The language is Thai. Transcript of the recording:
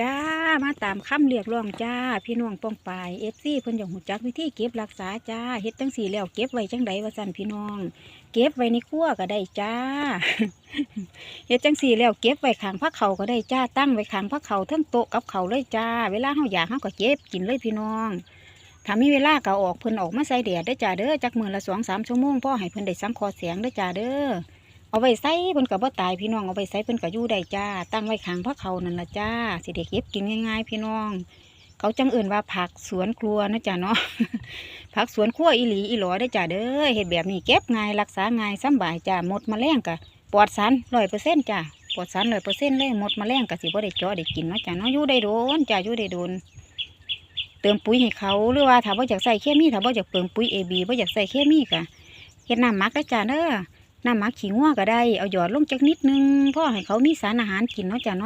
จ้ามาตามคำเรียกร้องจ้า พี่น้องป้องปายเอฟซีเพิ่นอยากหูจักวิธีเก็บรักษาจ้าเฮ็ดจังสี่แล้วเก็บไว้จังใดว่าสั่นพี่น้อง เก็บไว้ในครัวก็ได้จ้าเฮ็ดจังสี่แล้วเก็บไว้ขางพักเขาก็ได้จ้าตั้งไว้ขางพักเขาทั้งโต๊ะกับเขาเลยจ้า เวลาเฮาอยากเฮาก็เก็บกินเลยพี่น้องถ้ามีเวลาก็ออกเพิ่นออกมาใส่แดดได้จ้าเด้อจักมือละสองสามชั่วโมงพ่อให้เพิ่นได้สังคอแสงได้จ้าเด้อ เอาไว้ใส่เพิ่นก็บ่ตายพี่น้องเอาไว้ใส่เพิ่นก็อยู่ได้จ้า ตั้งไว้ข้างพระเขานั่นละจ้าสิได้เก็บกินง่ายๆ พี่น้อง เขาจังเอื่นว่าผักสวนครัวนะจ้าเนาะผักสวนครัวอีหลีอีหลอได้จ้าเด้อเฮ็ดแบบนี้เก็บง่ายรักษาง่ายสำบายจ้าหมดมาแมลงก็ปลอดสาร100%จ้าปลอดสาร100%เปอร์เซ็นเลยหมดมาแมลงก็สิบ่ได้จาะได้กินเนาะจ้าเนาะยู่ได้โดนจ้ายู่ได้โดนเติมปุ๋ยให้เขาหรือว่าถ้าบ่อยากใส่เคมีถ้าบ่อยากเติมปุ๋ย AB บ่อยากใส่เคมีก็เฮ็ดน้ำมักได้จ้าเด้อ น้ำหมักขี้งัวก็ได้ เอาหยอดลงจักนิดนึงพ่อให้เขามีสารอาหารกินเนาะจ้ะเนาะ